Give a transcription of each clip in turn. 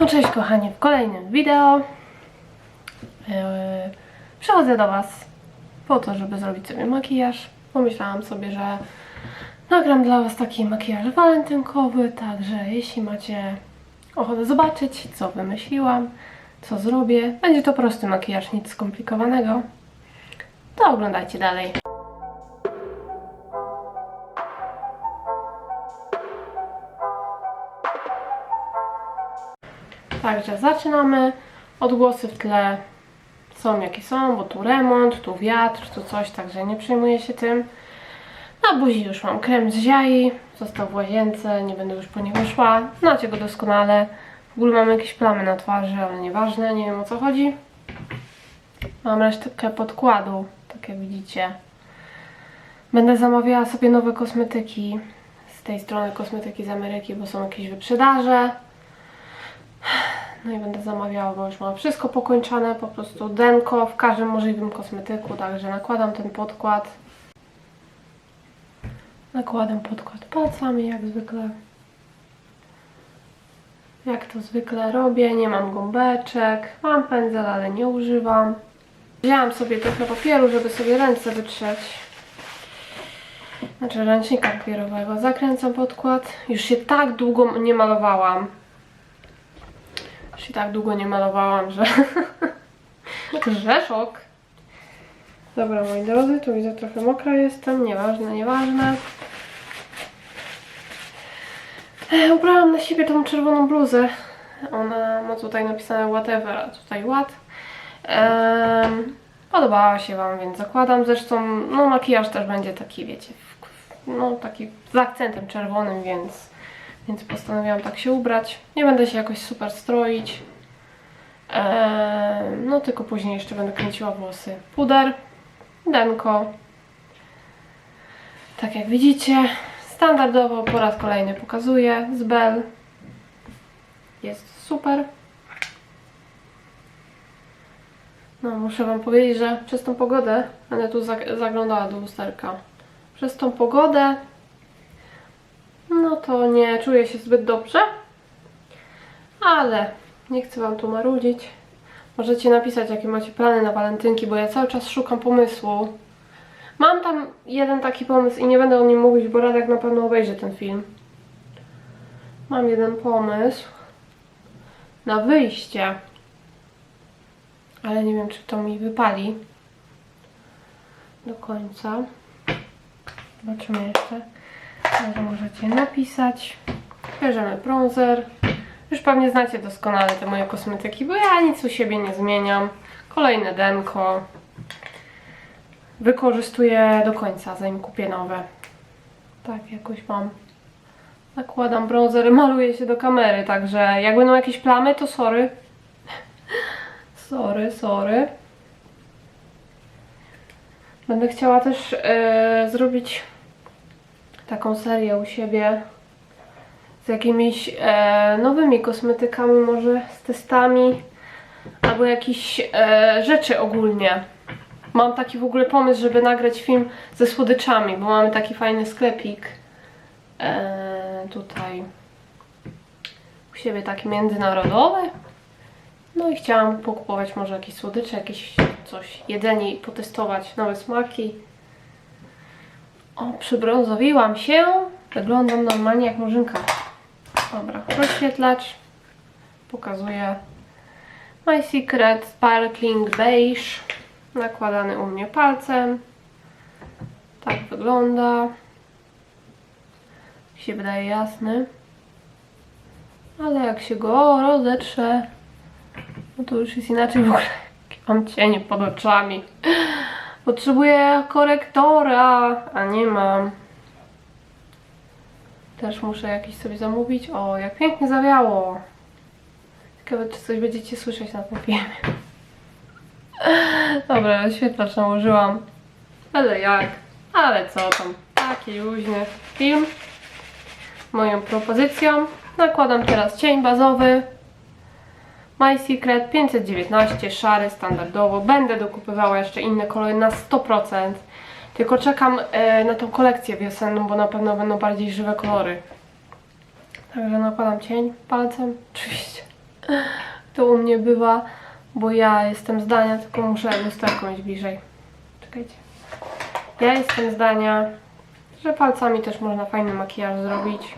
No cześć kochani, w kolejnym wideo yy, przychodzę do Was po to, żeby zrobić sobie makijaż. Pomyślałam sobie, że nagram dla Was taki makijaż walentynkowy, także jeśli macie ochotę zobaczyć, co wymyśliłam, co zrobię, będzie to prosty makijaż, nic skomplikowanego, to oglądajcie dalej. Także zaczynamy. Odgłosy w tle są jakie są, bo tu remont, tu wiatr, tu coś, także nie przejmuję się tym. Na buzi już mam krem z ziai, został w łazience, nie będę już po niego szła. Znacie go doskonale. W ogóle mam jakieś plamy na twarzy, ale nieważne, nie wiem o co chodzi. Mam resztkę podkładu, tak jak widzicie. Będę zamawiała sobie nowe kosmetyki z tej strony kosmetyki z Ameryki, bo są jakieś wyprzedaże. No i będę zamawiała, bo już mam wszystko pokończone, po prostu denko w każdym możliwym kosmetyku, także nakładam ten podkład. Nakładam podkład palcami jak zwykle. Jak to zwykle robię, nie mam gąbeczek, mam pędzel, ale nie używam. Wzięłam sobie trochę papieru, żeby sobie ręce wytrzeć. Znaczy ręcznika papierowego. Zakręcam podkład. Już się tak długo nie malowałam. Się tak długo nie malowałam, że... że szok. Dobra, moi drodzy, tu widzę trochę mokra jestem. Nieważne, nieważne. E, Ubrałam na siebie tą czerwoną bluzę. Ona ma tutaj napisane whatever, a tutaj what. Podobała się Wam, więc zakładam. Zresztą, no makijaż też będzie taki, wiecie, w- no taki z akcentem czerwonym, więc, więc postanowiłam tak się ubrać. Nie będę się jakoś super stroić. Em, no tylko później jeszcze będę kręciła włosy. Puder, denko. Tak jak widzicie, standardowo po raz kolejny pokazuję z Bell. Jest super. No, muszę Wam powiedzieć, że przez tą pogodę, będę tu zag- zaglądała do lusterka, przez tą pogodę, no to nie czuję się zbyt dobrze, ale nie chcę Wam tu marudzić. Możecie napisać, jakie macie plany na walentynki, bo ja cały czas szukam pomysłu. Mam tam jeden taki pomysł i nie będę o nim mówić, bo Radek na pewno obejrzy ten film. Mam jeden pomysł na wyjście, ale nie wiem, czy to mi wypali do końca. Zobaczymy jeszcze. Może możecie napisać. Bierzemy bronzer. Już pewnie znacie doskonale te moje kosmetyki, bo ja nic u siebie nie zmieniam. Kolejne denko. Wykorzystuję do końca, zanim kupię nowe. Tak, jakoś mam. Nakładam bronzer, maluję się do kamery, także jak będą jakieś plamy, to sorry. Sorry, sorry. Będę chciała też e, zrobić taką serię u siebie z jakimiś e, nowymi kosmetykami, może z testami, albo jakieś e, rzeczy ogólnie. Mam taki w ogóle pomysł, żeby nagrać film ze słodyczami, bo mamy taki fajny sklepik e, tutaj u siebie taki międzynarodowy. No i chciałam pokupować może jakieś słodycze, jakieś coś, jedzenie i potestować nowe smaki. O, przybrązowiłam się. Wyglądam normalnie jak murzynka. Dobra, rozświetlacz. Pokazuję My Secret Sparkling Beige. Nakładany u mnie palcem. Tak wygląda. Się wydaje jasny. Ale jak się go rozetrze, no to już jest inaczej w ogóle. Mam cienie pod oczami. Potrzebuję korektora, a nie mam. Też muszę jakiś sobie zamówić. O, jak pięknie zawiało. Ciekawe, czy coś będziecie słyszeć na tym filmie. Dobra, oświetlacz nałożyłam. Ale jak? Ale co tam? Taki luźny film. Moją propozycją. Nakładam teraz cień bazowy. My Secret 519, szary, standardowo. Będę dokupywała jeszcze inne kolory na 100%. Tylko czekam e, na tą kolekcję wiosenną, bo na pewno będą bardziej żywe kolory. Także nakładam cień palcem, oczywiście. to u mnie bywa, bo ja jestem zdania, tylko muszę lusterko mieć bliżej. Czekajcie. Ja jestem zdania, że palcami też można fajny makijaż zrobić.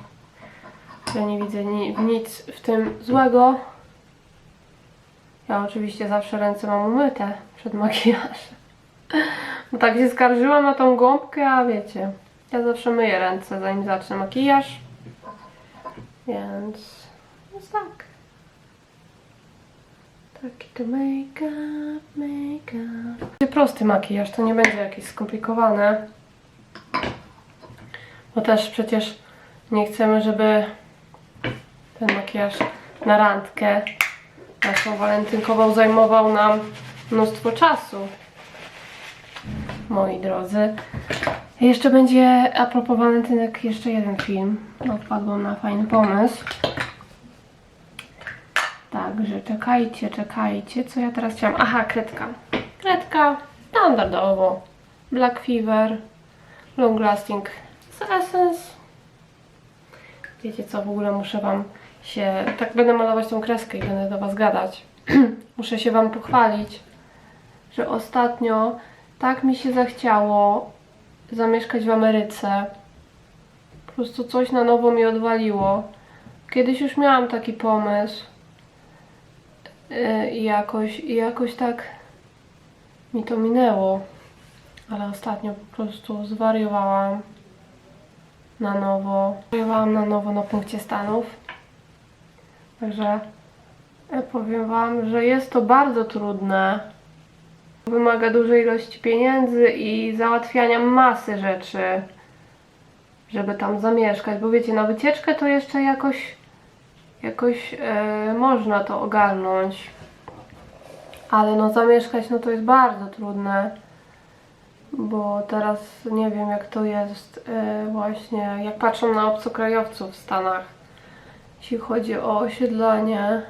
Ja nie widzę ni nic w tym złego. Ja oczywiście zawsze ręce mam umyte przed makijażem. Bo tak się skarżyłam na tą gąbkę, a wiecie, ja zawsze myję ręce zanim zacznę makijaż. Więc, więc tak. Taki to make-up, make-up. Będzie Prosty makijaż, to nie będzie jakieś skomplikowane. Bo też przecież nie chcemy, żeby ten makijaż na randkę naszą walentynkową zajmował nam mnóstwo czasu. Moi drodzy. Jeszcze będzie, a propos walentynek, jeszcze jeden film. No, wpadłam na fajny pomysł. Także czekajcie, czekajcie. Co ja teraz chciałam? Aha, kredka. Kredka standardowo. Black Fever. Long Lasting Essence. Wiecie co, w ogóle muszę Wam się... Tak będę malować tą kreskę i będę do Was gadać. muszę się Wam pochwalić, że ostatnio tak mi się zachciało zamieszkać w Ameryce. Po prostu coś na nowo mi odwaliło. Kiedyś już miałam taki pomysł. Yy, I jakoś, i jakoś tak mi to minęło. Ale ostatnio po prostu zwariowałam na nowo. Zwariowałam na nowo na punkcie Stanów. Także ja powiem Wam, że jest to bardzo trudne. Wymaga dużej ilości pieniędzy i załatwiania masy rzeczy, żeby tam zamieszkać. Bo wiecie, na wycieczkę to jeszcze jakoś, jakoś e, można to ogarnąć. Ale no zamieszkać no to jest bardzo trudne. Bo teraz nie wiem jak to jest e, właśnie, jak patrzą na obcokrajowców w Stanach, jeśli chodzi o osiedlanie.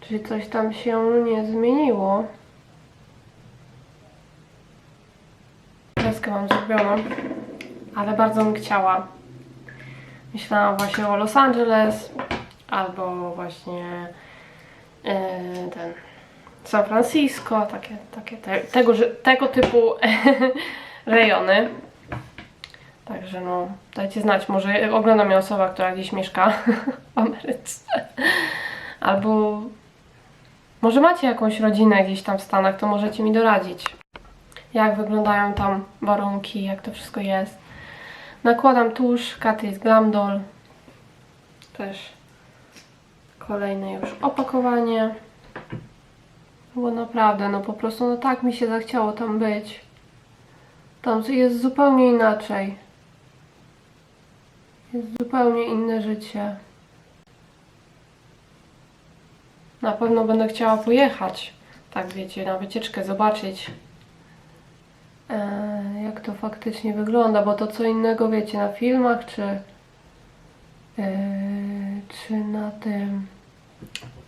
Czy coś tam się nie zmieniło? Kreskę mam zrobioną, ale bardzo bym chciała. Myślałam właśnie o Los Angeles albo właśnie e, ten San Francisco, takie, takie te, tego, tego typu rejony. Także no, dajcie znać, może ogląda mnie osoba, która gdzieś mieszka w Ameryce. Albo może macie jakąś rodzinę gdzieś tam w Stanach, to możecie mi doradzić jak wyglądają tam warunki, jak to wszystko jest. Nakładam tusz, Katy jest Glamdol. Też kolejne już opakowanie. Bo naprawdę, no po prostu, no tak mi się zachciało tam być. Tam jest zupełnie inaczej. Jest zupełnie inne życie. Na pewno będę chciała pojechać. Tak wiecie, na wycieczkę zobaczyć e, jak to faktycznie wygląda, bo to co innego wiecie na filmach, czy, e, czy na tym,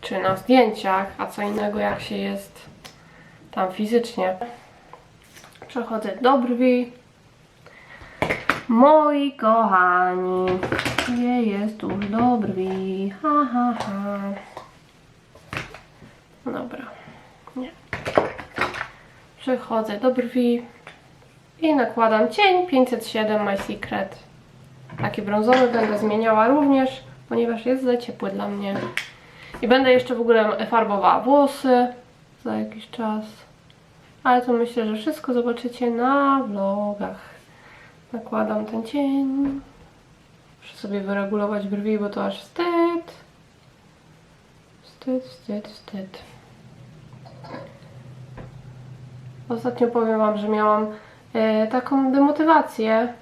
czy na zdjęciach, a co innego jak się jest tam fizycznie. Przechodzę do brwi. Moi kochani, gdzie jest tuż do brwi? Ha, ha, ha. Dobra, nie. Przechodzę do brwi. I nakładam cień 507 My Secret. Taki brązowy będę zmieniała również, ponieważ jest za ciepły dla mnie. I będę jeszcze w ogóle farbowała włosy za jakiś czas. Ale to myślę, że wszystko zobaczycie na vlogach. Nakładam ten cień. Muszę sobie wyregulować brwi, bo to aż wstyd. Wstyd, wstyd, wstyd. Ostatnio powiem Wam, że miałam e, taką demotywację.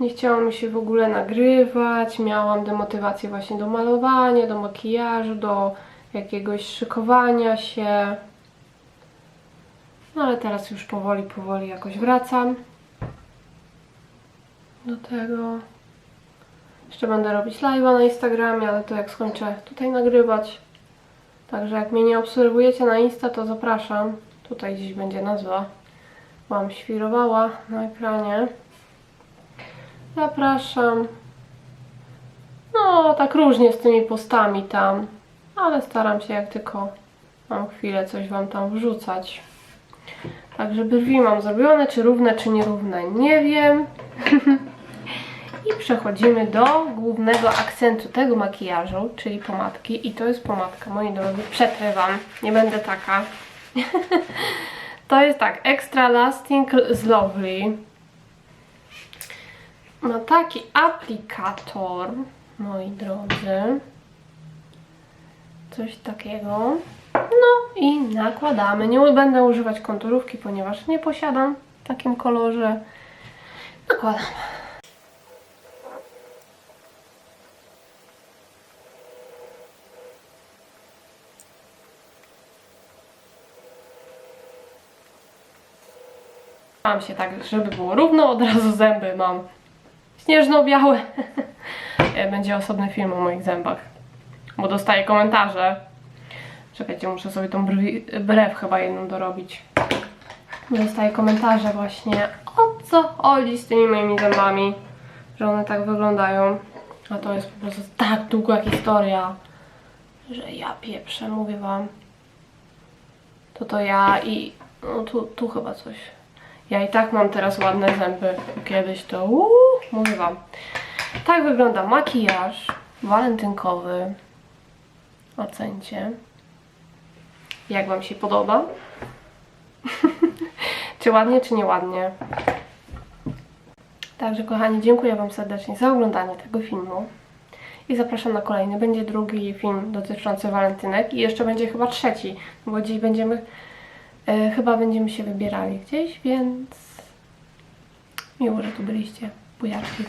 Nie chciało mi się w ogóle nagrywać. Miałam demotywację właśnie do malowania, do makijażu, do jakiegoś szykowania się. No ale teraz już powoli, powoli jakoś wracam do tego. Jeszcze będę robić live'a na Instagramie, ale to jak skończę tutaj nagrywać. Także jak mnie nie obserwujecie na Insta, to zapraszam. Tutaj gdzieś będzie nazwa. Mam świrowała na ekranie. Zapraszam. No, tak różnie z tymi postami tam. ale staram się jak tylko mam chwilę coś Wam tam wrzucać. Także brwi mam zrobione, czy równe, czy nierówne, nie wiem. I przechodzimy do głównego akcentu tego makijażu, czyli pomadki. I to jest pomadka, moi drodzy, przetrę Wam, nie będę taka. to jest tak, Extra Lasting z Lovely. Ma taki aplikator, moi drodzy. Coś takiego. No i nakładamy. Nie będę używać konturówki, ponieważ nie posiadam w takim kolorze. Nakładam. Mam się tak, żeby było równo, od razu zęby mam śnieżno-białe. E, Będzie osobny film o moich zębach, bo dostaję komentarze. Czekajcie, muszę sobie tą brwi, brew chyba jedną dorobić. Dostaję komentarze właśnie o co chodzi z tymi moimi zębami, że one tak wyglądają. A to jest po prostu tak długa historia, że ja pieprzę, mówię wam. To to ja i no tu, tu chyba coś. Ja i tak mam teraz ładne zęby. Kiedyś to uuu, mówię wam. Tak wygląda makijaż walentynkowy. Ocencie. Jak wam się podoba? czy ładnie, czy nieładnie? Także kochani, dziękuję wam serdecznie za oglądanie tego filmu. I zapraszam na kolejny. Będzie drugi film dotyczący walentynek i jeszcze będzie chyba trzeci, bo dziś będziemy chyba będziemy się wybierali gdzieś, więc miło, że tu byliście. Bujaczki.